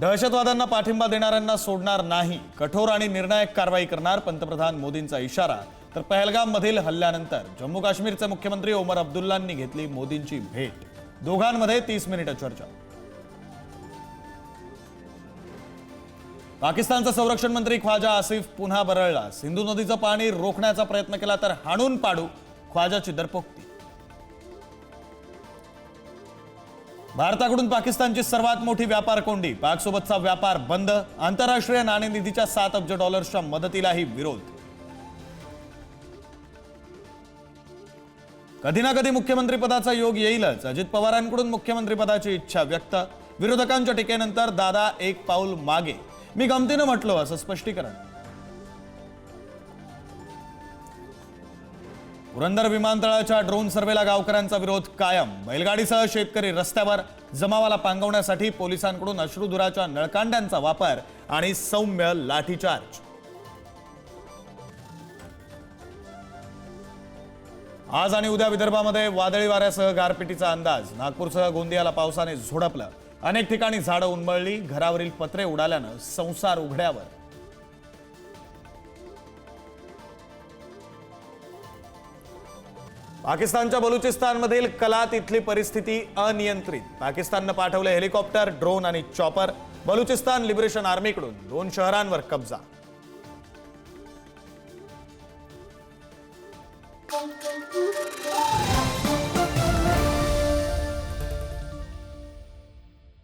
दहशतवाद्यांना पाठिंबा देणाऱ्यांना सोडणार नाही. कठोर आणि निर्णायक कारवाई करणार पंतप्रधान मोदींचा इशारा. तर पहलगाममधील हल्ल्यानंतर जम्मू काश्मीरचे मुख्यमंत्री ओमर अब्दुल्लांनी घेतली मोदींची भेट. दोघांमध्ये तीस मिनिटं चर्चा. पाकिस्तानचा संरक्षण मंत्री ख्वाजा आसिफ पुन्हा बरळला. सिंधू नदीचं पाणी रोखण्याचा प्रयत्न केला तर हाणून पाडू ख्वाजाची दरपोक्ती. भारताकडून पाकिस्तानची सर्वात मोठी व्यापार कोंडी. पाकसोबतचा व्यापार बंद. आंतरराष्ट्रीय नाणेनिधीच्या सात अब्ज डॉलर्सच्या मदतीलाही विरोध. कधी ना कधी मुख्यमंत्री पदाचा योग येईलच. अजित पवारांकडून मुख्यमंत्री पदाची इच्छा व्यक्त. विरोधकांच्या टीकेनंतर दादा एक पाऊल मागे. मी गमतीनं म्हटलो असं स्पष्टीकरण. पुरंदर विमानतळाच्या ड्रोन सर्वेला गावकऱ्यांचा विरोध कायम. बैलगाडीसह शेतकरी रस्त्यावर जमावाला पांगवण्यासाठी पोलिसांकडून अश्रुधुराच्या नळकांड्यांचा वापर आणि सौम्य लाठीचार्ज. आज आणि उद्या विदर्भामध्ये वादळी वाऱ्यासह गारपिटीचा अंदाज. नागपूरसह गोंदियाला पावसाने झोडपलं. अनेक ठिकाणी झाडं उन्मळली घरावरील पत्रे उडाल्यानं संसार उघड्यावर. पाकिस्तानच्या बलुचिस्तानमधील कलात इथली परिस्थिती अनियंत्रित. पाकिस्ताननं पाठवले हेलिकॉप्टर ड्रोन आणि चॉपर. बलुचिस्तान लिबरेशन आर्मीकडून दोन शहरांवर कब्जा.